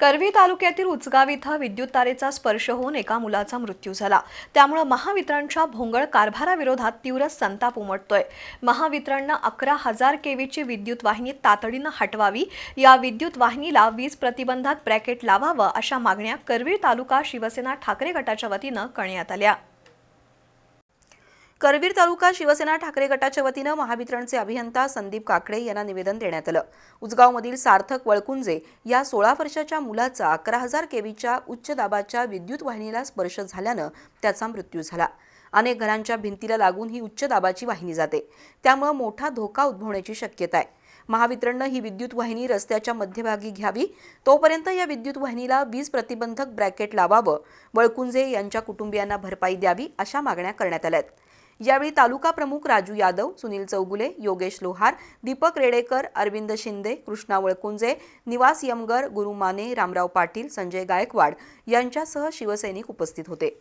करवी तालुक्यातील उचगाव इथं विद्युत तारेचा स्पर्श होऊन एका मुलाचा मृत्यू झाला. त्यामुळे महावितरणच्या भोंगळ कारभाराविरोधात तीव्र संताप उमटतोय. महावितरणनं अकरा हजार केवीची विद्युत वाहिनी तातडीनं हटवावी या विद्युत वाहिनीला वीज प्रतिबंधात ब्रॅकेट लावावं अशा मागण्या करवीर तालुका शिवसेना ठाकरे गटाच्या वतीनं करण्यात आल्या. करवीर तालुका शिवसेना ठाकरे गटाच्या वतीनं महावितरणचे अभियंता संदीप काकडे यांना निवेदन देण्यात आलं. उजगावमधील सार्थक वळकुंजे या सोळा वर्षाच्या मुलाचा अकरा हजार केवीच्या उच्च दाबाच्या विद्युत वाहिनीला स्पर्श झाल्यानं त्याचा मृत्यू झाला. अनेक घरांच्या भिंतीला लागून ही उच्च दाबाची वाहिनी जाते. त्यामुळे मोठा धोका उद्भवण्याची शक्यता आहे. महावितरणनं ही विद्युत वाहिनी रस्त्याच्या मध्यभागी घ्यावी. तोपर्यंत या विद्युत वाहिनीला वीज प्रतिबंधक ब्रॅकेट लावावं. वळकुंजे यांच्या कुटुंबियांना भरपाई द्यावी अशा मागण्या करण्यात आल्या आहेत. यावेळी तालुका प्रमुख राजू यादव सुनील चौगुले योगेश लोहार दीपक रेडेकर अरविंद शिंदे कृष्णा वळकुंजे निवास यमगर गुरु माने रामराव पाटील संजय गायकवाड यांच्यासह शिवसैनिक उपस्थित होते.